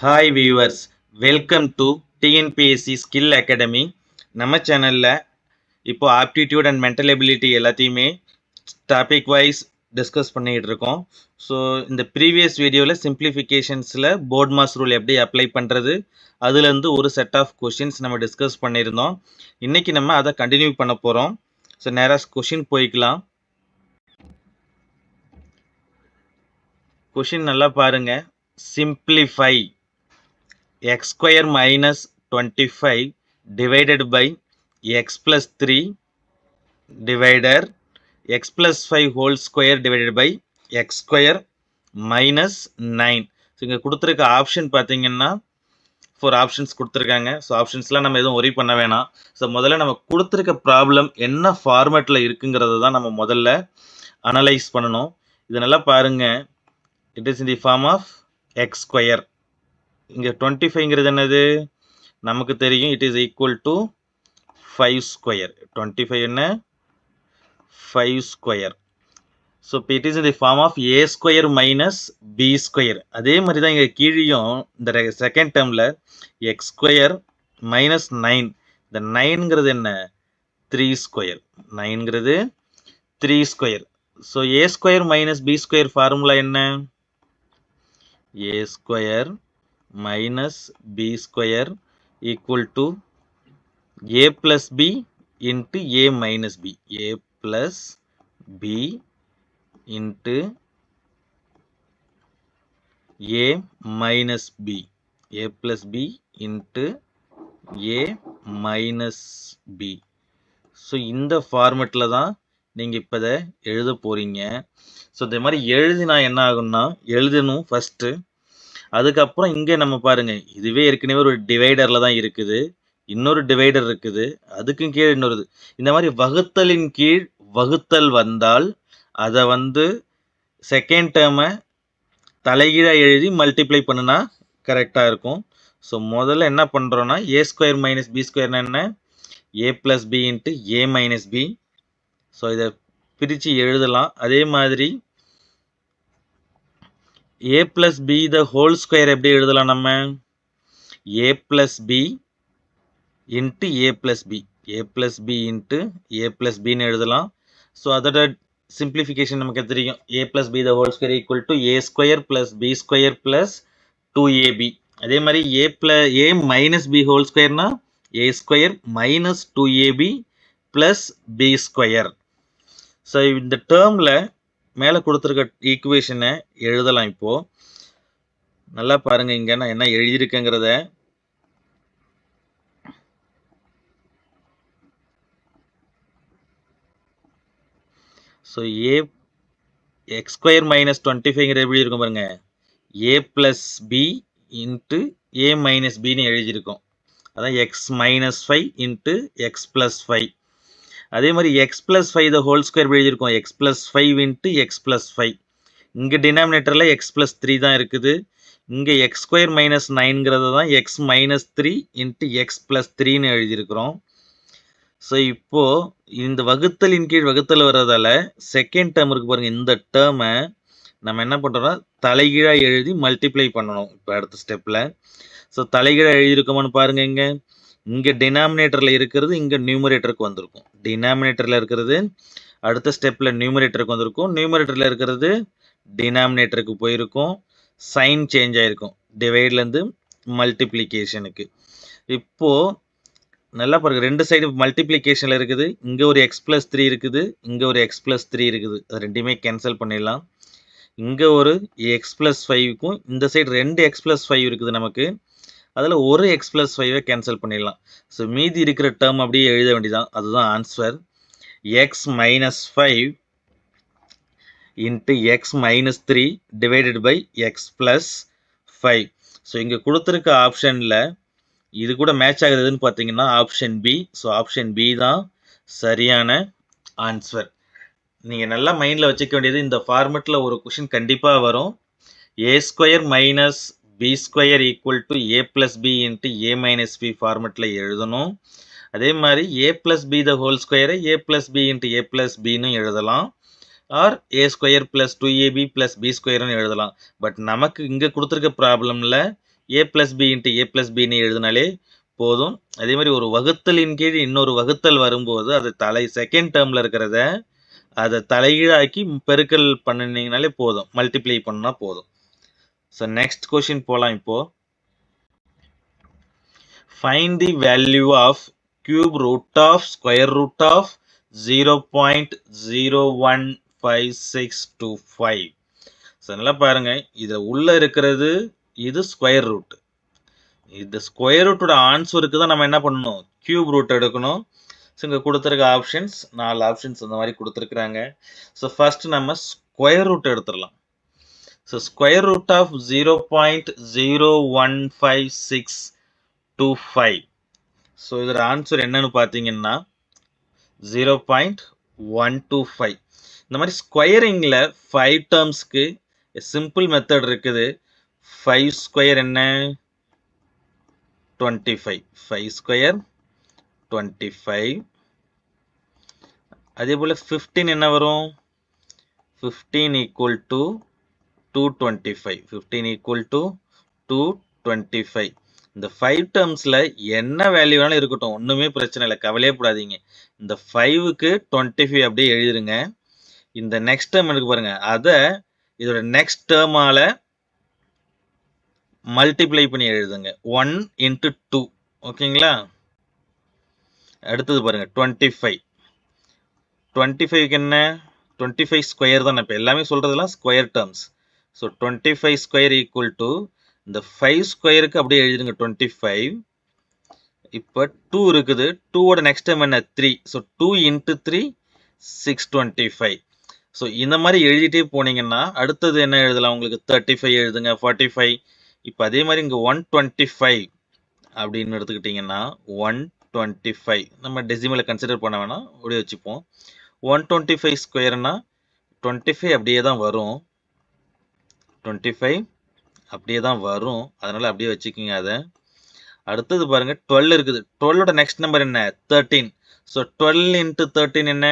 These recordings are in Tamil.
Hi viewers welcome to TNPSC skill academy நம்ம சேனலில் இப்போது ஆப்டிடியூட் அண்ட் மென்டல் எபிலிட்டி எல்லாத்தையுமே டாபிக் வைஸ் டிஸ்கஸ் பண்ணிகிட்டு இருக்கோம். ஸோ இந்த ப்ரீவியஸ் வீடியோவில் சிம்பிளிஃபிகேஷன்ஸில் போர்ட் மாஸ் ரூல் எப்படி அப்ளை பண்ணுறது அதுலேருந்து ஒரு செட் ஆஃப் கொஷின்ஸ் நம்ம டிஸ்கஸ் பண்ணியிருந்தோம். இன்றைக்கி நம்ம அதை கண்டினியூ பண்ண போகிறோம் ஸோ நேராக கொஷின் போய்க்கலாம். கொஷின் நல்லா பாருங்கள் simplify x square minus twenty five divided by x plus three divider x plus five whole square divided by x square minus nine so இங்கே கொடுத்துருக்க ஆப்ஷன் பார்த்தீங்கன்னா ஃபோர் ஆப்ஷன்ஸ் கொடுத்துருக்காங்க. ஸோ ஆப்ஷன்ஸ்லாம் நம்ம எதுவும் ஒரி பண்ண வேணாம். ஸோ முதல்ல நம்ம கொடுத்துருக்க ப்ராப்ளம் என்ன ஃபார்மேட்டில் இருக்குங்கிறத தான் நம்ம முதல்ல அனலைஸ் பண்ணணும். இது நல்லா பாருங்கள் it is in the form of x square இங்கே டுவெண்ட்டி ஃபைவ்ங்கிறது என்னது? நமக்கு தெரியும். It is equal to five square twenty five என்ன? ஃபைவ் ஸ்கொயர் ஸோ இப்போ it is in the form of a square minus b square அதே மாதிரி தான் இங்கே கீழேயும் இந்த செகண்ட் டேர்மில் எக்ஸ் ஸ்கொயர் மைனஸ் நைன் இந்த நைன்ங்கிறது என்ன? Three square நைன்ங்கிறது three square so a square minus b square formula என்ன? A square minus b square equal to a plus b into a minus b a plus b into a minus b a plus b into a minus b so இந்த ஃபார்மெட்டில் தான் நீங்கள் இப்போ இதை எழுத போகிறீங்க ஸோ இந்த மாதிரி எழுதினா என்ன ஆகும்னா எழுதணும் ஃபஸ்ட்டு அதுக்கப்புறம் இங்கே நம்ம பாருங்க இதுவே ஏற்கனவே ஒரு டிவைடரில் தான் இருக்குது. இன்னொரு டிவைடர் இருக்குது. அதுக்கும் கீழே இன்னொரு இது. இந்த மாதிரி வகுத்தலின் கீழ் வகுத்தல் வந்தால் அதை வந்து செகண்ட் டேர்மை தலைகீழாக எழுதி மல்டிப்ளை பண்ணுனா கரெக்டாக இருக்கும். ஸோ முதல்ல என்ன பண்ணுறோன்னா ஏ ஸ்கொயர் மைனஸ் பி ஸ்கொயர்னா என்ன? A plus b into a minus b so இதை பிரித்து எழுதலாம். அதே மாதிரி a plus b the whole square எப்படி எழுதலாம் நம்ம? A plus b into a plus b a plus b into a plus பின்னு எழுதலாம். ஸோ அதோட சிம்பிளிஃபிகேஷன் நமக்கு தெரியும். A plus b the whole square equal to a square plus b square plus two ab அதே மாதிரி a plus a minus b whole ஸ்கொயர்னா a square minus two ab plus b square so இந்த டேர்மில் மேலே கொடுத்துருக்க ஈக்குவேஷனை எழுதலாம் இப்போது நல்லா பாருங்கள் இங்கே நான் என்ன எழுதியிருக்கேங்கிறத. So a x square minus twenty ஃபைவ்ங்கிற எப்படி இருக்கும் பாருங்க? A plus b into a minus பின்னு எழுதியிருக்கோம். அதான் x minus five into x plus five அதே மாதிரி x plus five the whole square எழுதியிருக்கோம். X plus five into x plus five இங்கே டினாமினேட்டரில் எக்ஸ் ப்ளஸ் த்ரீ தான் இருக்குது. இங்கே எக்ஸ் ஸ்கொயர் மைனஸ் நைன்கிறது தான் x minus three into x plus த்ரீன்னு எழுதியிருக்கிறோம். ஸோ இப்போது இந்த வகுத்தலின் கீழ் வகுத்தல் வர்றதால செகண்ட் டேர்ம் இருக்கு பாருங்கள் இந்த டேர்மை நம்ம என்ன பண்ணுறோம்னா தலைகீழாக எழுதி மல்டிப்ளை பண்ணணும். இப்போ அடுத்த ஸ்டெப்பில் ஸோ தலைகீழாக எழுதியிருக்கோமான்னு பாருங்கள் இங்கே. இங்கே டினாமினேட்டரில் இருக்கிறது இங்கே நியூமரேட்டருக்கு வந்திருக்கும். டினாமினேட்டரில் இருக்கிறது அடுத்த ஸ்டெப்பில் நியூமரேட்டருக்கு வந்திருக்கும். நியூமரேட்டரில் இருக்கிறது டினாமினேட்டருக்கு போயிருக்கும். சைன் சேஞ்ச் ஆகிருக்கும் டிவைட்லேருந்து மல்டிப்ளிகேஷனுக்கு இப்போது நல்லா பாருங்கள் ரெண்டு சைடு மல்டிப்ளிகேஷனில் இருக்குது. இங்கே ஒரு எக்ஸ் ப்ளஸ் த்ரீ இருக்குது. இங்கே ஒரு எக்ஸ் ப்ளஸ் த்ரீ இருக்குது. அது ரெண்டுமே கேன்சல் பண்ணிடலாம். இங்கே ஒரு எக்ஸ் ப்ளஸ் ஃபைவுக்கும் இந்த சைடு ரெண்டு எக்ஸ் ப்ளஸ் ஃபைவ் இருக்குது நமக்கு. அதில் ஒரு எக்ஸ் ப்ளஸ் ஃபைவை கேன்சல் பண்ணிடலாம். ஸோ மீதி இருக்கிற டேர்ம் அப்படியே எழுத வேண்டியதான் அதுதான் answer x minus five into x minus three divided by x plus five so இங்கே கொடுத்துருக்க ஆப்ஷனில் இது கூட மேட்ச் ஆகுதுன்னு பார்த்தீங்கன்னா option b so option b தான் சரியான ஆன்சர் நீங்கள் நல்லா மைண்டில் வச்சுக்க வேண்டியது இந்த ஃபார்மெட்டில் ஒரு கொஷின் கண்டிப்பாக வரும். A square minus b square equal to a plus b into a minus b ஃபார்மெட்டில் எழுதணும். அதே மாதிரி a plus b the whole ஸ்கொயரை a plus b into a plus பின்னு எழுதலாம். Or a square plus two ab plus b ஸ்கொயர்னு எழுதலாம். பட் நமக்கு இங்கே கொடுத்துருக்க ப்ராப்ளமில் a plus b into a plus பின்னு எழுதினாலே போதும். அதே மாதிரி ஒரு வகுத்தலின் கீழ் இன்னொரு வகுத்தல் வரும்போது அது தலை செகண்ட் டேர்மில் இருக்கிறத அதை தலைகீழாக்கி பெருக்கல் பண்ணினீங்கனாலே போதும். மல்டிப்ளை பண்ணால் போதும். ஸோ நெக்ஸ்ட் கொஷின் போகலாம் இப்போ. Find the value of cube root of square root of zero point zero one five six two five so நல்லா பாருங்க. இதில் உள்ள இருக்கிறது இது ஸ்கொயர் ரூட் இந்த ஸ்கொயர் ரூட்டோட ஆன்சருக்கு தான் நம்ம என்ன பண்ணணும்? கியூப் ரூட் எடுக்கணும். ஸோ இங்கே கொடுத்துருக்க ஆப்ஷன்ஸ் நாலு ஆப்ஷன்ஸ் அந்த மாதிரி கொடுத்துருக்குறாங்க. ஸோ ஃபஸ்ட்டு நம்ம ஸ்கொயர் ரூட் எடுத்துடலாம். So square root of zero point zero one five six two five so இதோட ஆன்சர் என்னன்னு பார்த்தீங்கன்னா zero point one two five இந்த மாதிரி ஸ்கொயரிங்கில் ஃபைவ் டேர்ம்ஸ்க்கு சிம்பிள் மெத்தட் இருக்குது. ஃபைவ் ஸ்கொயர் என்ன? Twenty five five square twenty five அதே போல் ஃபிஃப்டீன் என்ன வரும்? Fifteen equal to two twenty five fifteen equal to two twenty five இந்த ஃபைவ் டேர்ம்ஸில் என்ன வேல்யூ வேணாலும் இருக்கட்டும் ஒன்றுமே பிரச்சனை இல்லை கவலையே படாதீங்க. இந்த ஃபைவுக்கு டுவெண்ட்டி ஃபைவ் அப்படியே எழுதிருங்க. இந்த நெக்ஸ்ட் டேர்ம் இருக்கு பாருங்க. அதை இதோட நெக்ஸ்ட் டேர்மால மல்டிப்ளை பண்ணி எழுதுங்க. ஒன் இன்ட்டு டூ ஓகேங்களா அடுத்தது பாருங்க டுவெண்ட்டி ஃபைவ் டுவெண்ட்டி ஃபைவ்க்கு என்ன? டுவெண்ட்டி ஃபைவ் ஸ்கொயர் தான். இப்போ எல்லாமே சொல்கிறதுலாம் square terms so twenty five square equal to இந்த ஃபைவ் ஸ்கொயருக்கு அப்படியே எழுதிடுங்க டுவெண்ட்டி ஃபைவ் இப்போ டூ இருக்குது. டூவோட நெக்ஸ்ட் டைம் என்ன? Three so two into three six twenty five so இந்த மாதிரி எழுதிட்டே போனீங்கன்னா அடுத்தது என்ன எழுதலாம்? உங்களுக்கு தேர்ட்டி ஃபைவ் எழுதுங்க. ஃபார்ட்டி ஃபைவ் இப்போ அதே மாதிரி இங்கே ஒன் டுவெண்ட்டி ஃபைவ் அப்படின்னு எடுத்துக்கிட்டிங்கன்னா ஒன் டுவெண்ட்டி ஃபைவ் நம்ம டெசிமலை கன்சிடர் பண்ண வேணாம். அப்படியே வச்சுப்போம். ஒன் டுவெண்ட்டி ஃபைவ் ஸ்கொயர்னா டுவெண்ட்டி ஃபைவ் அப்படியே தான் வரும். டுவெண்ட்டி ஃபைவ் அப்படியே தான் வரும். அதனால் அப்படியே வச்சுக்கிங்க அதை. அடுத்தது பாருங்க டுவெல் இருக்குது. டுவெல்லோட நெக்ஸ்ட் நம்பர் என்ன? Thirteen so twelve into thirteen என்ன?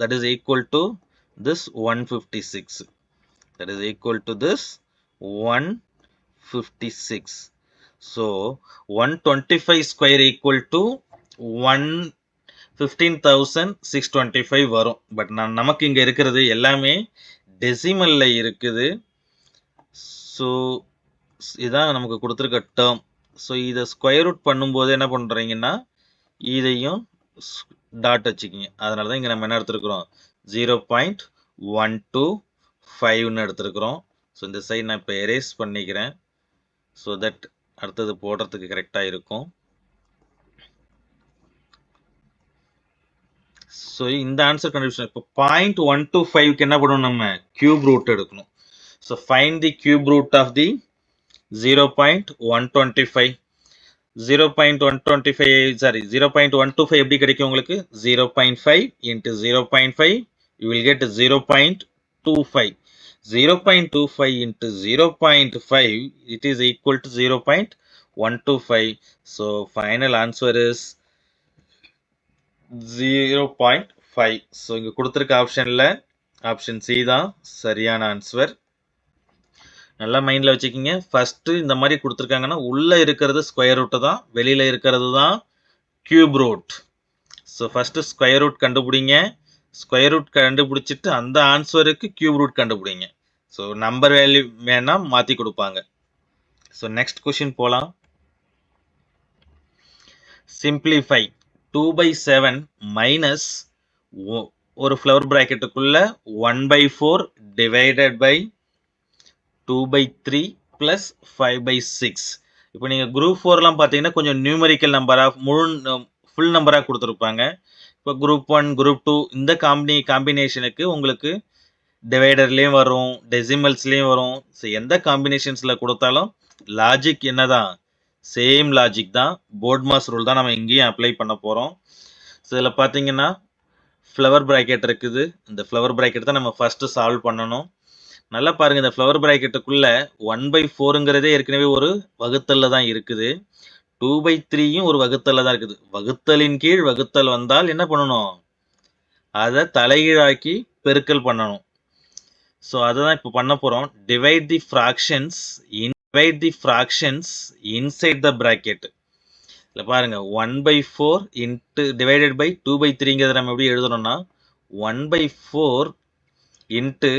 That is equal to this one fifty six that is equal to this one fifty six so one twenty five square equal to one fifteen thousand six twenty five வரும். பட் நான் நமக்கு இங்கே இருக்கிறது எல்லாமே டெசிமலில் இருக்குது. ஸோ இதான் நமக்கு கொடுத்துருக்க டேர்ம் ஸோ இதை ஸ்கொயர் ரூட் பண்ணும்போது என்ன பண்ணுறீங்கன்னா இதையும் டாட் வச்சுக்கிங்க. அதனால தான் இங்கே நம்ம என்ன எடுத்துருக்குறோம்? ஜீரோ பாயிண்ட் ஒன் டூ ஃபைவ்னு எடுத்துருக்குறோம். ஸோ இந்த சைட் நான் இப்போ எரேஸ் பண்ணிக்கிறேன். ஸோ தட் அடுத்தது போடுறதுக்கு கரெக்டாக இருக்கும். ஸோ இந்த ஆன்சர் கண்டுபிடிச்சோம் இப்போ பாயிண்ட் ஒன் டூ ஃபைவ்க்கு என்ன பண்ணணும் நம்ம? கியூப் ரூட் எடுக்கணும். So find the cube root of the zero point one twenty five zero point one five sorry zero point one two five எப்படி கிடைக்கும் உங்களுக்கு zero point five into zero point five you will get zero point two five zero point two five into zero point five it is equal to zero point one two five so final answer is zero point five so இங்கே கொடுத்துருக்க ஆப்ஷனில் ஆப்ஷன் சி தான் சரியான ஆன்சர் நல்லா மைண்டில் வச்சுக்கிங்க. ஃபஸ்ட்டு இந்த மாதிரி கொடுத்துருக்காங்கன்னா உள்ளே இருக்கிறது ஸ்கொயர் ரூட்டு தான் வெளியில் இருக்கிறது தான் cube root so first square root கண்டுபிடிங்க. ஸ்கொயர் ரூட் கண்டுபிடிச்சிட்டு அந்த ஆன்சருக்கு கியூப் ரூட் கண்டுபிடிங்க. ஸோ நம்பர் வேல்யூ வேணால் மாற்றி கொடுப்பாங்க. ஸோ நெக்ஸ்ட் கொஷின் போகலாம் simplify two by seven minus ஒரு flower ப்ராக்கெட்டுக்குள்ளே one by four divided by two by three plus five by six இப்போ நீங்கள் குரூப் ஃபோர்லாம் பார்த்தீங்கன்னா கொஞ்சம் நியூமரிக்கல் நம்பராக முழு ஃபுல் நம்பராக கொடுத்துருப்பாங்க. இப்போ குரூப் ஒன் குரூப் டூ இந்த காம்பினி காம்பினேஷனுக்கு உங்களுக்கு டிவைடர்லேயும் வரும் டெசிமல்ஸ்லேயும் வரும். ஸோ எந்த காம்பினேஷன்ஸில் கொடுத்தாலும் லாஜிக் என்ன தான் சேம் லாஜிக் தான். போர்ட் மாஸ் ரூல் தான் நம்ம இங்கேயும் அப்ளை பண்ண போகிறோம் ஸோ இதில் பார்த்தீங்கன்னா ஃப்ளவர் ப்ராக்கெட் இருக்குது. இந்த ஃப்ளவர் ப்ராக்கெட் தான் நம்ம ஃபஸ்ட்டு சால்வ் பண்ணணும். நல்லா பாருங்க இந்த ஃப்ளவர் ப்ராக்கெட்டுக்குள்ள ஒன் பை ஃபோருங்கிறதே ஏற்கனவே ஒரு வகுத்தலில் தான் இருக்குது. டூ பை த்ரீயும் ஒரு வகுத்தலில் தான் இருக்குது. வகுத்தலின் கீழ் வகுத்தல் வந்தால் என்ன பண்ணணும்? அதை தலைகீழாக்கி பெருக்கல் பண்ணணும். ஸோ அதை தான் இப்போ பண்ண போகிறோம் divide the fractions in divide the fractions inside the bracket. இல்லை பாருங்க one by four into divided by two by த்ரீங்கிறத நம்ம எப்படி எழுதணும்னா one by four into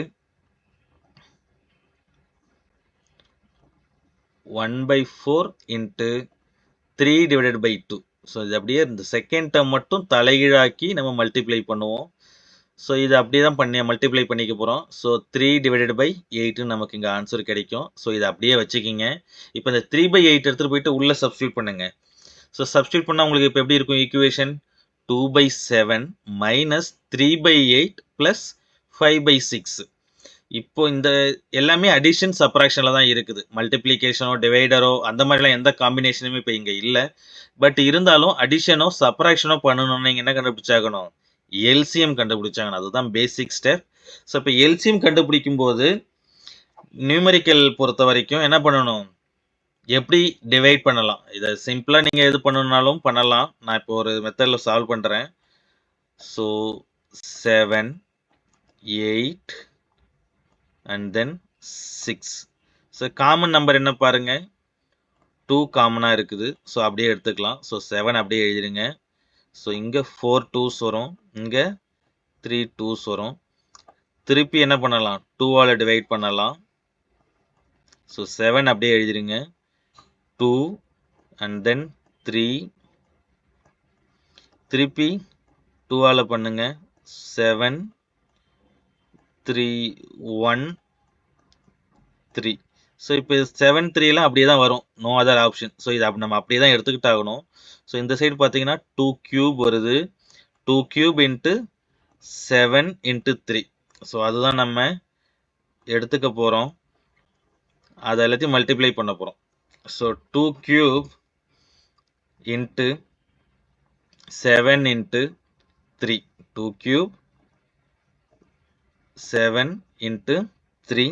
one by four into three divided by two so இது அப்படியே இந்த செகண்ட் டேர்ம் மட்டும் தலைகீழாக்கி நம்ம மல்டிப்ளை பண்ணுவோம். ஸோ இது அப்படியே தான் பண்ணி மல்டிப்ளை பண்ணிக்க போகிறோம் ஸோ த்ரீ டிவைடட் பை எயிட்டுன்னு நமக்கு இங்கே ஆன்சர் கிடைக்கும். ஸோ இதை அப்படியே வச்சுக்கிங்க. இப்போ இந்த த்ரீ பை எயிட் எடுத்துகிட்டு போயிட்டு உள்ளே சப்ஸ்டியூட் பண்ணுங்க. ஸோ சப்ஸ்டியூட் பண்ணால் உங்களுக்கு இப்போ எப்படி இருக்கும் equation two by seven minus three by eight plus five by six இப்போ இந்த எல்லாமே அடிஷன் சப்ராக்ஷனில் தான் இருக்குது. மல்டிப்ளிகேஷனோ டிவைடரோ அந்த மாதிரிலாம் எந்த காம்பினேஷனுமே இப்போ இங்கே இல்லை. பட் இருந்தாலும் அடிஷனோ சப்ராக்ஷனோ பண்ணணும்னு நீங்கள் என்ன கண்டுபிடிச்சாகணும்? எல்சிஎம் கண்டுபிடிச்சாங்கணும் அதுதான் பேசிக் ஸ்டெப் ஸோ இப்போ எல்சிஎம் கண்டுபிடிக்கும் போது நியூமெரிக்கல் பொறுத்த வரைக்கும் என்ன பண்ணணும்? எப்படி டிவைட் பண்ணலாம்? இதை சிம்பிளாக நீங்கள் எது பண்ணணுன்னாலும் பண்ணலாம். நான் இப்போ ஒரு மெத்தடில் சால்வ் பண்ணுறேன் so seven eight and then six so common number என்ன பாருங்கள் டூ காமனாக இருக்குது. ஸோ அப்படியே எடுத்துக்கலாம். ஸோ செவன் அப்படியே எழுதிடுங்க. ஸோ இங்கே ஃபோர் டூஸ் வரும். இங்கே த்ரீ டூஸ் வரும். திருப்பி என்ன பண்ணலாம்? டூவால் டிவைட் பண்ணலாம். ஸோ செவன் அப்படியே எழுதிடுங்க. டூ அண்ட் தென் த்ரீ திருப்பி டூவால் பண்ணுங்க. Seven three one three so இப்போ செவன் த்ரீலாம் அப்படியே தான் வரும். நோ அதர் ஆப்ஷன் ஸோ இதை நம்ம அப்படியே தான் எடுத்துக்கிட்டாகணும். ஸோ இந்த சைடு பார்த்தீங்கன்னா டூ கியூப் வருது. Two cube into seven into three so அதுதான் நம்ம எடுத்துக்க போகிறோம் அதை எல்லாத்தையும் மல்டிப்ளை பண்ண போகிறோம் so two cube into seven into three two cube seven into three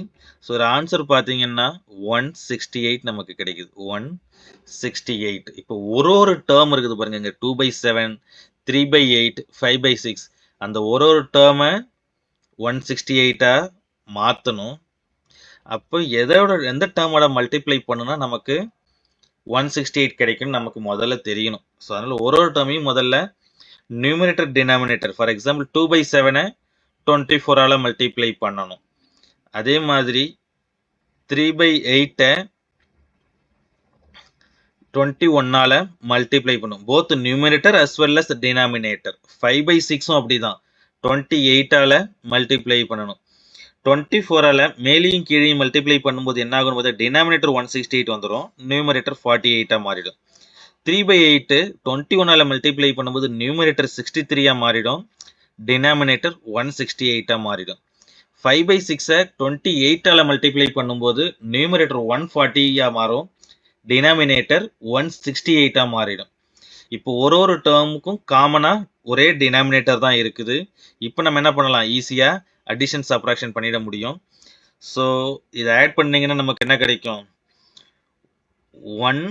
so ஒரு ஆன்சர் பார்த்தீங்கன்னா ஒன் சிக்ஸ்டி எயிட் நமக்கு கிடைக்குது. ஒன் சிக்ஸ்டி எயிட் இப்போ ஒரு ஒரு டேர்ம் இருக்குது பாருங்க இங்கே two by seven three by eight five by six அந்த ஒரு ஒரு டேர்மை ஒன் சிக்ஸ்டி எயிட்டாக மாற்றணும் அப்போ எதோட எந்த டேர்மோட மல்டிப்ளை பண்ணுனா நமக்கு ஒன் சிக்ஸ்டி எயிட் கிடைக்கும்னு நமக்கு முதல்ல தெரியணும். ஸோ அதனால் ஒரு ஒரு டேர்மையும் முதல்ல numerator denominator for example two by செவனை twenty ஃபோரால் மல்டிப்ளை பண்ணணும். அதே மாதிரி த்ரீ பை எயிட்டை டுவெண்ட்டி ஒன்னால் மல்டிப்ளை பண்ணும். Both numerator as well as denominator five by சிக்ஸும் அப்படி தான் டுவெண்ட்டி எயிட்டால் மல்டிப்ளை பண்ணணும். டுவெண்ட்டி ஃபோரால் மேலேயும் கீழேயும் மல்டிப்ளை பண்ணும்போது என்ன ஆகும் போது டினாமினேட்டர் ஒன் சிக்ஸ்டி எயிட் வந்துடும் நியூமரேட்டர் ஃபார்ட்டி எயிட்டாக மாறிடும். த்ரீ பை எயிட்டு டுவெண்ட்டி ஒன்னால் மல்டிப்ளை பண்ணும்போது நியூமரேட்டர் சிக்ஸ்டி த்ரீயாக மாறிடும். டினாமினேட்டர் ஒன் சிக்ஸ்டி எயிட்டாக மாறிடும். ஃபைவ் பை சிக்ஸை டுவெண்ட்டி எயிட்டால் மல்டிப்ளை பண்ணும்போது நியூமரேட்டர் ஒன் ஃபார்ட்டியாக மாறும். டினாமினேட்டர் ஒன் சிக்ஸ்டி எயிட்டாக மாறிடும். இப்போ ஒரு ஒரு டேர்முக்கும் காமனாக ஒரே டினாமினேட்டர் தான் இருக்குது. இப்போ நம்ம என்ன பண்ணலாம்? ஈஸியாக அடிஷன் சப்ராக்ஷன் பண்ணிட முடியும். ஸோ இதை ஆட் பண்ணீங்கன்னா நமக்கு என்ன கிடைக்கும்? One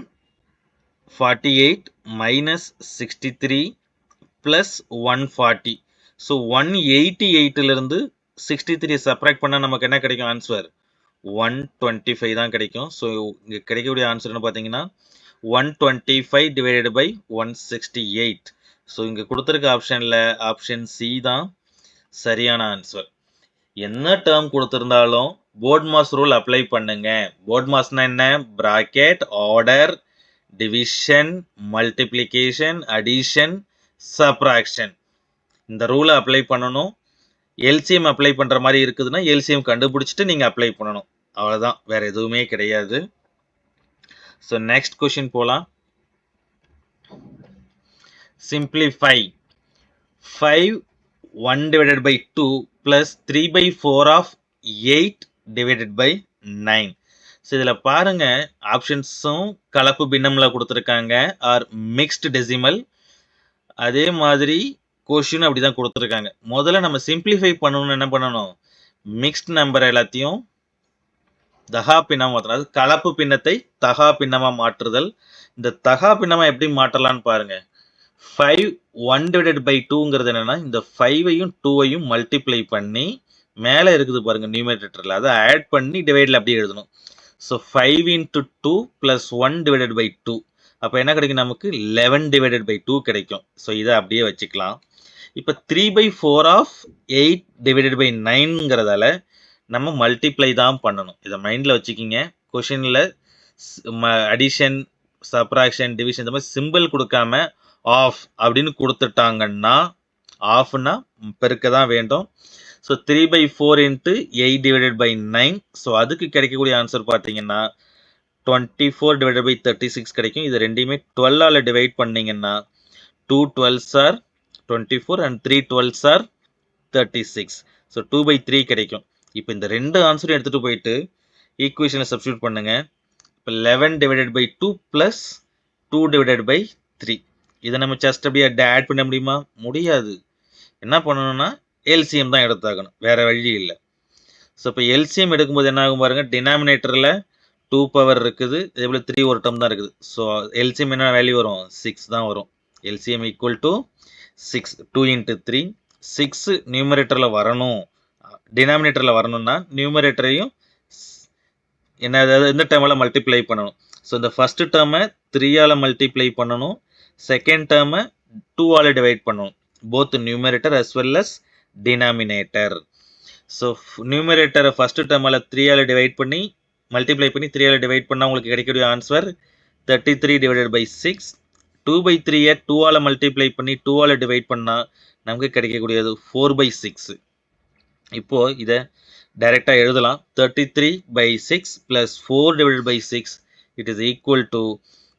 forty eight minus sixty three plus one forty so one eighty எயிட்டிலிருந்து sixty three subtract பண்ணால் நமக்கு என்ன கிடைக்கும்? ஆன்சர் ஒன் டுவெண்ட்டி ஃபைவ் தான் கிடைக்கும். ஸோ இங்கே கிடைக்கக்கூடிய ஆன்சர்னு பார்த்தீங்கன்னா one twenty five divided by one sixty eight so இங்கே கொடுத்துருக்க ஆப்ஷனில் ஆப்ஷன் சி தான் சரியான ஆன்சர் என்ன டேர்ம் கொடுத்துருந்தாலும் போர்ட் மாஸ் ரூல் அப்ளை பண்ணுங்க. போர்ட் மாஸ்னா என்ன? Bracket order division multiplication addition subtraction இந்த ரூலை அப்ளை பண்ணணும். எல்சிஎம் அப்ளை பண்ணுற மாதிரி இருக்குதுன்னா எல்சிஎம் கண்டுபிடிச்சிட்டு நீங்கள் அப்ளை பண்ணணும். அவ்வளோதான் வேறு எதுவுமே கிடையாது. ஸோ நெக்ஸ்ட் கொஷின் போகலாம் simplify five one divided by two plus three by four of eight divided by nine so இதில் பாருங்க. ஆப்ஷன்ஸும் கலப்பு பின்னமில் கொடுத்துருக்காங்க. ஆர் மிக்ஸ்டு டெசிமல் அதே மாதிரி கொஷின் அப்படி தான் கொடுத்துருக்காங்க. முதல்ல நம்ம சிம்பிளிஃபை பண்ணணும்னு என்ன பண்ணணும்? மிக்ஸ்ட் நம்பர் எல்லாத்தையும் தகா பின்னம் மாற்றணும் அது கலப்பு பின்னத்தை தகா பின்னமாக மாற்றுதல். இந்த தகா பின்னமாக எப்படி மாற்றலான்னு பாருங்க. ஃபைவ் ஒன் டிவைடட் பை டூங்கிறது என்னென்னா இந்த ஃபைவையும் டூவையும் மல்டிப்ளை பண்ணி மேலே இருக்குது பாருங்க நியூமேட்டரில் அதை ஆட் பண்ணி டிவைடில் அப்படியே எழுதணும். So five into two plus one divided by two அப்போ என்ன கிடைக்கும் நமக்கு? லெவன் டிவைடட் பை டூ கிடைக்கும். ஸோ இதை அப்படியே வச்சுக்கலாம். இப்போ three by four of eight divided by நைன்ங்கிறதால நம்ம மல்டிப்ளை தான் பண்ணணும். இதை மைண்டில் வச்சுக்கிங்க. கொஷினில் அடிஷன் சப்ராக்ஷன் டிவிஷன் இந்த மாதிரி சிம்பிள் கொடுக்காம ஆஃப் அப்படின்னு கொடுத்துட்டாங்கன்னா ஆஃப்னா பெருக்க தான் வேண்டும். So three by four into eight divided by nine so அதுக்கு கிடைக்கக்கூடிய ஆன்சர் பார்த்தீங்கன்னா twenty four divided by thirty six கிடைக்கும். இது ரெண்டையுமே டுவெல்லால் டிவைட் பண்ணீங்கன்னா two twelves are twenty four and three twelves are thirty six so two by three கிடைக்கும். இப்போ இந்த ரெண்டு ஆன்சரும் எடுத்துகிட்டு போயிட்டு ஈக்குவேஷனில் சப்ஸ்டியூட் பண்ணுங்க. இப்போ eleven divided by two plus two divided by three இதை நம்ம ஜஸ்ட் அப்படியே ஆட் பண்ண முடியுமா? முடியாது. என்ன பண்ணணும்னா எல்சிஎம் தான் எடுத்தாகணும். வேறு வழி இல்லை. ஸோ இப்போ எல்சிஎம் எடுக்கும்போது என்ன ஆகும் பாருங்கள் டினாமினேட்டரில் டூ பவர் இருக்குது. இதே போல் த்ரீ ஒரு டம் தான் இருக்குது. ஸோ எல்சிஎம் என்ன வேல்யூ வரும்? சிக்ஸ் தான் வரும். LCM equal to six two into three six நியூமரேட்டரில் வரணும். டினாமினேட்டரில் வரணும்னா நியூமரேட்டரையும் என்ன அதாவது இந்த டேர்மில் மல்டிப்ளை பண்ணணும். ஸோ இந்த ஃபஸ்ட்டு டேர்மை த்ரீயால் மல்டிப்ளை பண்ணணும். செகண்ட் டேர்மை டூவால் டிவைட் பண்ணணும். Both numerator as well as denominator so நியூமரேட்டரை first டேர்மில் த்ரீயால் டிவைட் பண்ணி மல்டிப்ளை பண்ணி த்ரீயால் டிவைட் பண்ணால் உங்களுக்கு கிடைக்கக்கூடிய answer thirty three divided by six two by த்ரீயை டூவால் மல்டிப்ளை பண்ணி டூவால் டிவைட் பண்ணால் நமக்கு கிடைக்கக்கூடியது ஃபோர் பை சிக்ஸ் இப்போது இதை டைரெக்டாக எழுதலாம். Thirty three by six plus four divided by six it is equal to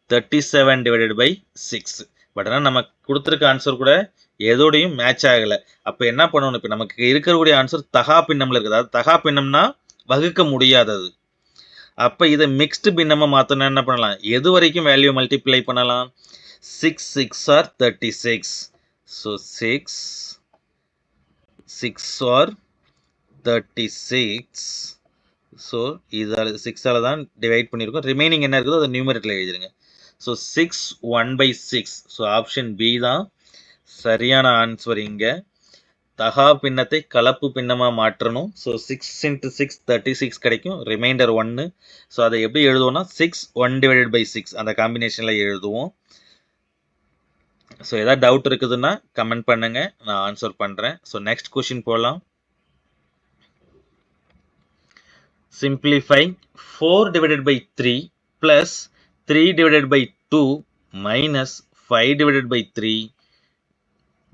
thirty seven divided by six but ஆனால் நம்ம கொடுத்துருக்க ஆன்சர் கூட எதோடையும் மேட்ச் ஆகலை. அப்போ என்ன பண்ணணும்? இப்போ நமக்கு இருக்கக்கூடிய ஆன்சர் தகா பின்னமில் இருக்குது. அதாவது தகா பின்னம்னா வகுக்க முடியாதது. அப்போ இதை மிக்ஸ்டு பின்னமாக மாற்றினா என்ன பண்ணலாம்? எது வரைக்கும் வேல்யூ மல்டிப்ளை பண்ணலாம்? Six six are thirty six so six six are thirty six so இதால் சிக்ஸால் தான் டிவைட் பண்ணியிருக்கோம் ரிமைனிங் என்ன இருக்குதோ அதை நியூமரேட்டில் எழுதிருங்க. So six one by six so option B தான். சரியான ஆன்சர் இங்கே. தகா பின்னத்தை கலப்பு பின்னமாக மாற்றணும். So six into six thirty six கிடைக்கும். ரிமைண்டர் ஒன்று ஸோ அதை எப்படி எழுதுவோம்னா six one divided by six அந்த காம்பினேஷனில் எழுதுவோம். ஸோ எதாவது டவுட் இருக்குதுன்னா கமெண்ட் பண்ணுங்கள் நான் ஆன்சர் பண்ணுறேன் ஸோ நெக்ஸ்ட் கொஷின் போகலாம் simplify 4 divided by 3 plus 3 divided by 2 minus 5 divided by 3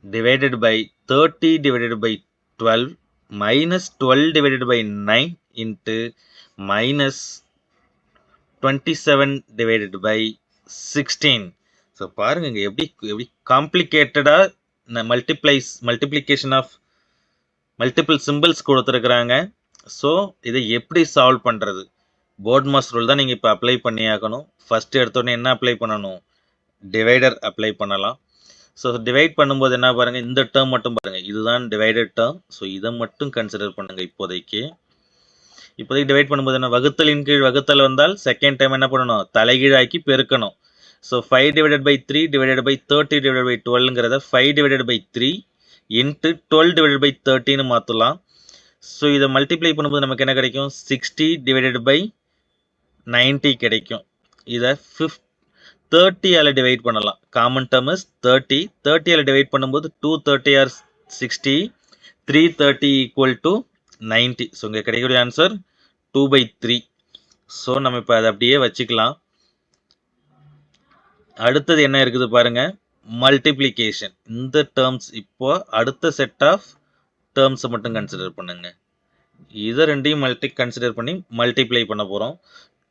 divided by 30 divided by 12 minus 12 divided by 9 into minus 27 divided by 16 so பாருங்க இங்கே எப்படி எப்படி காம்ப்ளிகேட்டடாக multiplies multiplication of multiple symbols கொடுத்துருக்குறாங்க. ஸோ இதை எப்படி சால்வ் பண்ணுறது போர்ட் மாஸ் ரூல் தான் நீங்கள் இப்போ அப்ளை பண்ணி ஆகணும். ஃபஸ்ட்டு எடுத்தோடனே என்ன அப்ளை பண்ணணும்? டிவைடர் அப்ளை பண்ணலாம். ஸோ டிவைட் பண்ணும்போது என்ன பாருங்கள் இந்த டேர்ம் மட்டும் பாருங்கள் இதுதான் டிவைடட் டேர்ம் ஸோ இதை மட்டும் கன்சிடர் பண்ணுங்கள் இப்போதைக்கு. இப்போதைக்கு டிவைட் பண்ணும்போது என்ன? வகுத்தலின் கீழ் வகுத்தல் வந்தால் செகண்ட் டைம் என்ன பண்ணணும்? தலைகீழாக்கி பெருக்கணும். So five divided by three divided by thirty divided by டுவெல்ங்கிறத five divided by three into twelve divided by தேர்ட்டின்னு மாற்றலாம் ஸோ இதை மல்டிப்ளை பண்ணும்போது நமக்கு என்ன கிடைக்கும்? சிக்ஸ்டி டிவைடட் பை நைன்ட்டி கிடைக்கும். இதை ஃபிஃப்த் தேர்ட்டியால் டிவைட் பண்ணலாம். காமன் டேர்ம் இஸ் தேர்ட்டி தேர்ட்டியால் டிவைட் பண்ணும்போது two thirty are sixty three thirty equal to ninety so இங்கே கிடைக்கக்கூடிய answer two by three so நம்ம இப்போ அதை அப்படியே வச்சுக்கலாம். அடுத்தது என்ன இருக்குது பாருங்க? மல்டிப்ளிகேஷன் இந்த டேர்ம்ஸ் இப்போ அடுத்த செட் ஆஃப் டேர்ம்ஸை மட்டும் கன்சிடர் பண்ணுங்க. இதை ரெண்டையும் மல்டி கன்சிடர் பண்ணி மல்டிப்ளை பண்ண போகிறோம்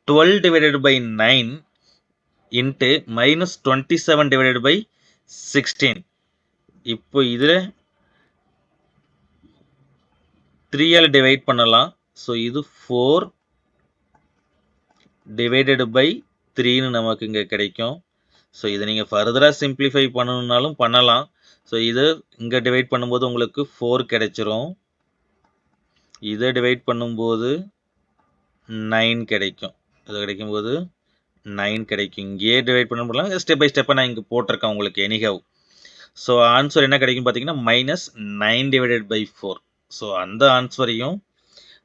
twelve divided by nine into minus twenty seven divided by sixteen இப்போ இதில் த்ரீயால் டிவைட் பண்ணலாம். ஸோ இது ஃபோர் டிவைடட் பை த்ரீன்னு நமக்கு இங்கே கிடைக்கும். ஸோ இதை நீங்கள் ஃபர்தராக சிம்பிளிஃபை பண்ணணுன்னாலும் பண்ணலாம். ஸோ இது இங்கே டிவைட் பண்ணும்போது உங்களுக்கு ஃபோர் கிடைச்சிரும். இதை டிவைட் பண்ணும்போது நைன் கிடைக்கும். இது கிடைக்கும்போது நைன் கிடைக்கும். இங்கேயே டிவைட் பண்ண முடியலாம் ஸ்டெப் பை ஸ்டெப்பாக நான் இங்கே போட்டிருக்கேன் உங்களுக்கு எனிஹவ் ஸோ ஆன்சர் என்ன கிடைக்கும் பார்த்தீங்கன்னா minus nine divided by four so அந்த ஆன்சரையும்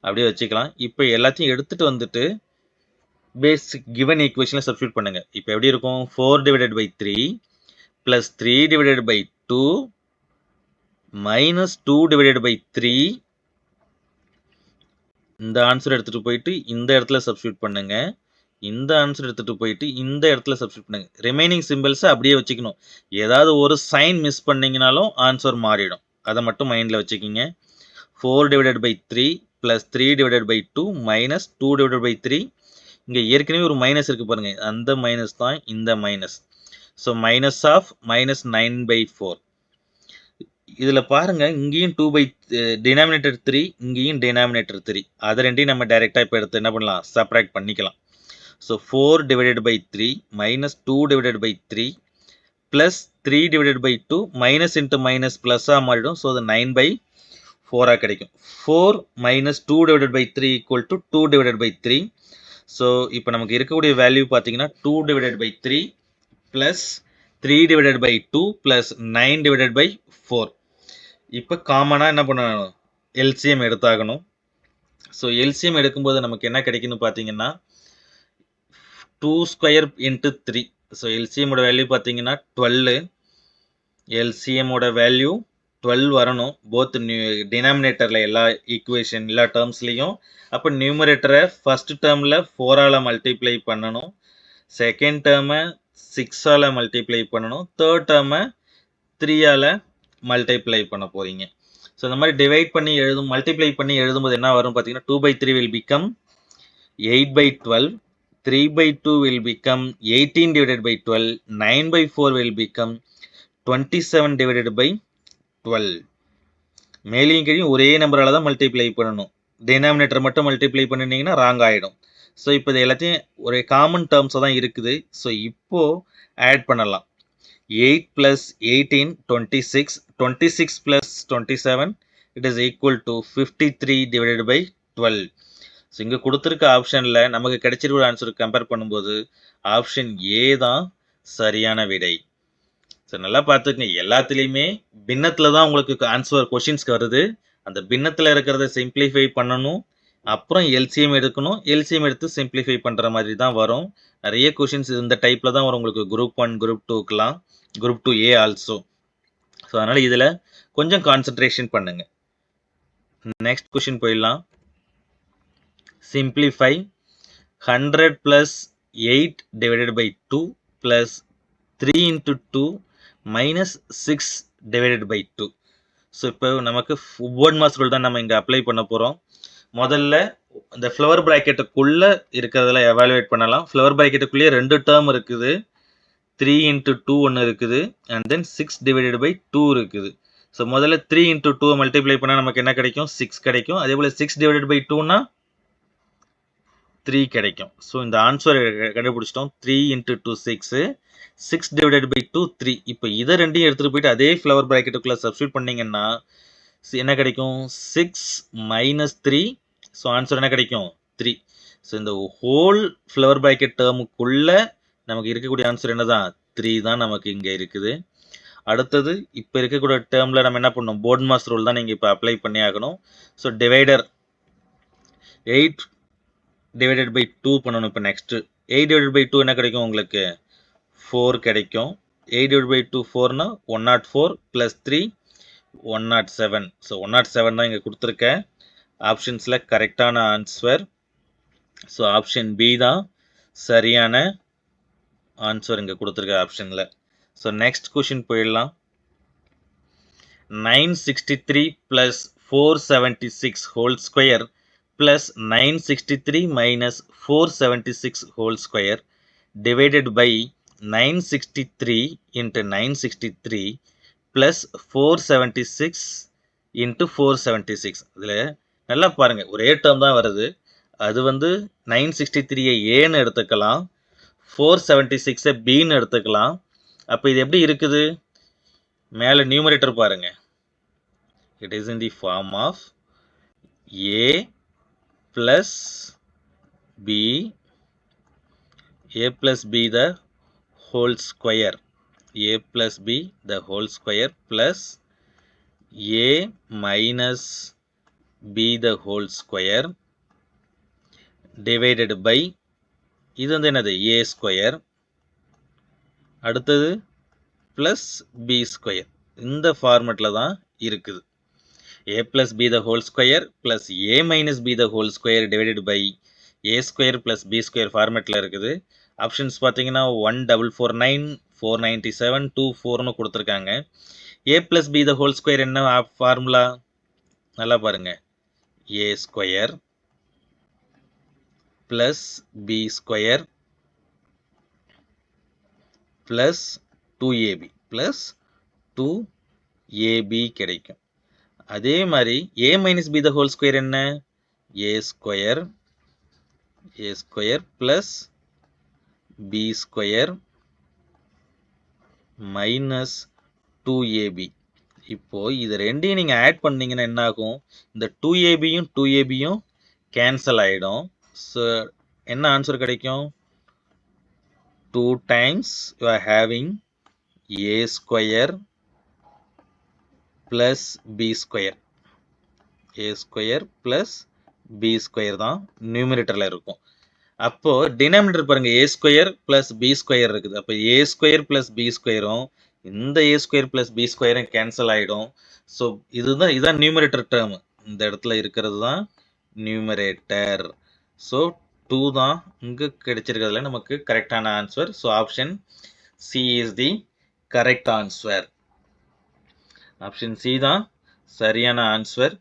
அப்படியே வச்சுக்கலாம். இப்போ எல்லாத்தையும் எடுத்துகிட்டு வந்துட்டு பேசிக் கிவன் ஈக்குவேஷனில் சப்ஸ்டியூட் பண்ணுங்கள் இப்போ எப்படி இருக்கும்? Four divided by three plus three divided by two minus two divided by three இந்த ஆன்சர் எடுத்துகிட்டு போயிட்டு இந்த இடத்துல சப்ஸ்டியூட் பண்ணுங்க. இந்த ஆன்சர் எடுத்துகிட்டு போயிட்டு இந்த இடத்துல சப்ஸ்டியூட் பண்ணுங்க. ரிமைனிங் சிம்பிள்ஸை அப்படியே வச்சுக்கணும். ஏதாவது ஒரு சைன் மிஸ் பண்ணிங்கனாலும் ஆன்சர் மாறிடும். அதை மட்டும் மைண்டில் வச்சுக்கிங்க. Four divided by three plus three divided by two minus two divided by three இங்கே ஏற்கனவே ஒரு மைனஸ் இருக்குது பாருங்கள் அந்த மைனஸ் தான் இந்த minus so minus of minus nine by four இதில் பாருங்கள் இங்கேயும் டூ பை டினாமினேட்டர் த்ரீ இங்கேயும் டினாமினேட்டர் த்ரீ அதை ரெண்டையும் நம்ம டைரெக்டாக இப்போ எடுத்து என்ன பண்ணலாம்? செப்ரேட் பண்ணிக்கலாம். So four divided by three minus two divided by three plus three divided by two minus into minus ப்ளஸ்ஸாக மாறிடும். ஸோ அது நைன் பை ஃபோராக கிடைக்கும். Four minus two divided by three equal to two divided by three so இப்போ நமக்கு இருக்கக்கூடிய வேல்யூ பார்த்தீங்கன்னா two divided by three plus three divided by two plus nine divided by four இப்போ காமனாக என்ன பண்ணணும்? எல்சிஎம் எடுத்தாகணும். ஸோ எல்சிஎம் எடுக்கும்போது நமக்கு என்ன கிடைக்குன்னு பார்த்தீங்கன்னா two square into three so எல்சிஎமோட value பார்த்தீங்கன்னா டுவெல்லு எல்சிஎமோட வேல்யூ டுவெல் வரணும். போத் நியூ டினாமினேட்டரில் எல்லா ஈக்குவேஷன் எல்லா டேர்ம்ஸ்லேயும் அப்போ நியூமரேட்டரை ஃபஸ்ட் டேர்மில் ஃபோரால் மல்டிப்ளை பண்ணணும். செகண்ட் டேர்மை சிக்ஸால் மல்டிப்ளை பண்ணணும். தேர்ட் டேர்மை த்ரீயால் மல்டிப்ளை பண்ண போகிறீங்க ஸோ இந்த மாதிரி டிவைட் பண்ணி எழுதும் மல்டிப்ளை பண்ணி எழுதும்போது என்ன வரும் பார்த்தீங்கன்னா two by three will become eight by twelve three by two will become eighteen divided by twelve nine by four will become twenty seven divided by twelve மேலேயும் கீழையும் ஒரே நம்பரால் தான் மல்டிப்ளை பண்ணணும். டினாமினேட்டர் மட்டும் மல்டிப்ளை பண்ணினீங்கன்னா ராங் ஆகிடும் ஸோ இப்போ இது எல்லாத்தையும் ஒரே காமன் டேர்ம்ஸாக தான் இருக்குது. ஸோ இப்போது ஆட் பண்ணலாம். Eight plus eighteen twenty six twenty six plus twenty seven it is equal to fifty three divided by twelve so இங்கே கொடுத்துருக்க ஆப்ஷனில் நமக்கு கிடைச்சிருக்கிற ஆன்சருக்கு கம்பேர் பண்ணும்போது ஆப்ஷன் ஏ தான் சரியான விடை. ஸோ நல்லா பார்த்துக்கங்க. எல்லாத்துலேயுமே பின்னத்தில் தான் உங்களுக்கு ஆன்சர் கொஷின்ஸ்க்கு வருது. அந்த பின்னத்தில் இருக்கிறத சிம்பிளிஃபை பண்ணணும். அப்புறம் எல்சிஎம் எடுக்கணும். எல்சிஎம் எடுத்து சிம்பிளிஃபை பண்ணுற மாதிரி தான் வரும். நிறைய கொஷின்ஸ் இந்த டைப்பில் தான் வரும். உங்களுக்கு group one group டூக்கெலாம் group two A also so அதனால் இதில் கொஞ்சம் கான்சன்ட்ரேஷன் பண்ணுங்கள் நெக்ஸ்ட் கொஷின் போயிடலாம். Simplify hundred plus eight divided by two plus three into two minus six divided by two so இப்போ நமக்கு வேர்ட் மாஸ் ரூல் தான் நம்ம இங்கே அப்ளை பண்ண போகிறோம் முதல்ல இந்த ஃப்ளவர் ப்ராக்கெட்டுக்குள்ளே இருக்கிறதுல எவாலுவேட் பண்ணலாம். ஃப்ளவர் ப்ராக்கெட்டுக்குள்ளேயே ரெண்டு டேர்ம் இருக்குது. த்ரீ இன்ட்டு டூ ஒன்று இருக்குது. And then six divided by two இருக்குது. ஸோ முதல்ல த்ரீ இன்ட்டு டூ மல்டிப்ளை பண்ணால் நமக்கு என்ன கிடைக்கும்? சிக்ஸ் கிடைக்கும். அதே போல் சிக்ஸ் டிவைடட் பை டூனா த்ரீ கிடைக்கும். ஸோ இந்த ஆன்சர் கண்டுபிடிச்சிட்டோம். Three into two six six divided by two three இப்போ இதை ரெண்டையும் எடுத்துகிட்டு போயிட்டு அதே ஃப்ளவர் ப்ராக்கெட்டுக்குள்ளே சப்ஸ்டியூட் பண்ணிங்கன்னா என்ன கிடைக்கும்? Six minus three so answer என்ன கிடைக்கும்? த்ரீ ஸோ இந்த ஹோல் ஃப்ளவர் ப்ராக்கெட் டேர்முக்குள்ளே நமக்கு இருக்கக்கூடிய ஆன்சர் என்ன தான் த்ரீ தான் நமக்கு இங்கே இருக்குது. அடுத்தது இப்போ இருக்கக்கூடிய டேர்மில் நம்ம என்ன பண்ணணும்? போர்ட் மாஸ் ரூல் தான் நீங்கள் இப்போ அப்ளை பண்ணி ஆகணும். So divider eight divided by two பண்ணணும் இப்போ next eight divided by two என்ன கிடைக்கும் உங்களுக்கு? ஃபோர் கிடைக்கும். Eight divide by two ஃபோர்னா one nought four plus three one nought seven so one nought seven தான் இங்கே கொடுத்துருக்கேன். ஆப்ஷன்ஸில் கரெக்டான ஆன்சர் ஸோ ஆப்ஷன் பி தான் சரியான ஆன்சர் இங்கே கொடுத்துருக்க ஆப்ஷனில் ஸோ நெக்ஸ்ட் கொஷின் போயிடலாம். Nine sixty three plus four seventy six whole square plus nine sixty three minus four divided six whole square divided by nine sixty three into nine sixty three plus four six into four six இதில் நல்லா பாருங்கள் ஒரே டேர்ம் தான் வருது. அது வந்து நைன் சிக்ஸ்டி த்ரீயை ஏன்னு எடுத்துக்கலாம் ஃபோர் செவன்ட்டி சிக்ஸை பின்னு எடுத்துக்கலாம். அப்போ இது எப்படி இருக்குது? மேலே நியூமரேட்டர் பாருங்க. It is in the form of A plus b a plus b the whole square a plus b the whole square plus a minus b the whole square divided by இது வந்து என்னது ஏ ஸ்கொயர் அடுத்தது ப்ளஸ் பி ஸ்கொயர் இந்த ஃபார்மெட்டில் தான் இருக்குது A plus B the whole square plus A minus B the whole square divided by A square plus B square ஃபார்மேட்டில் இருக்குது. ஆப்ஷன்ஸ் பார்த்தீங்கன்னா one double four nine four ninety seven two ஃபோர்னு கொடுத்துருக்காங்க. A plus B the whole square என்ன ஃபார்முலா நல்லா பாருங்கள் A square plus B square plus two AB plus two AB கிடைக்கும். அதே மாதிரி A minus B the whole square என்ன? A square A square plus B square minus two AB இப்போ இது ரெண்டையும் நீங்கள் ஆட் பண்ணீங்கன்னா என்ன ஆகும் இந்த டூ ஏபியும் டூ ஏபியும் கேன்சல் ஆகிடும் ஸோ என்ன ஆன்சர் கிடைக்கும்? Two times you are having A square plus B square A square plus B square தான் நியூமிரேட்டரில் இருக்கும். அப்போது டினாமினேட்டர் பாருங்கள் A square plus B square இருக்குது. அப்போ ஏ ஸ்கொயர் ப்ளஸ் பி ஸ்கொயரும் இந்த ஏ ஸ்கொயர் ப்ளஸ் பி ஸ்கொயரும் கேன்சல் ஆகிடும் ஸோ இதுதான் இதுதான் நியூமரேட்டர் டேர்ம் இந்த இடத்துல இருக்கிறது தான் நியூமரேட்டர் ஸோ டூ தான் இங்கே கிடைச்சிருக்கிறதுல நமக்கு கரெக்டான answer so option C is the correct answer option C தான் சரியான ஆன்சர்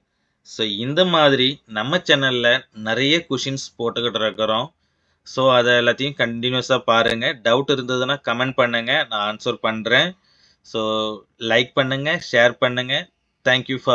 ஸோ இந்த மாதிரி நம்ம சேனலில் நிறைய கொஷின்ஸ் போட்டுக்கிட்டு இருக்கிறோம் ஸோ அதை எல்லாத்தையும் கண்டினியூஸாக பாருங்கள் டவுட் இருந்ததுன்னா கமெண்ட் பண்ணுங்கள் நான் ஆன்சர் பண்ணுறேன் ஸோ லைக் பண்ணுங்கள் ஷேர் பண்ணுங்கள் தேங்க்யூ ஃபார்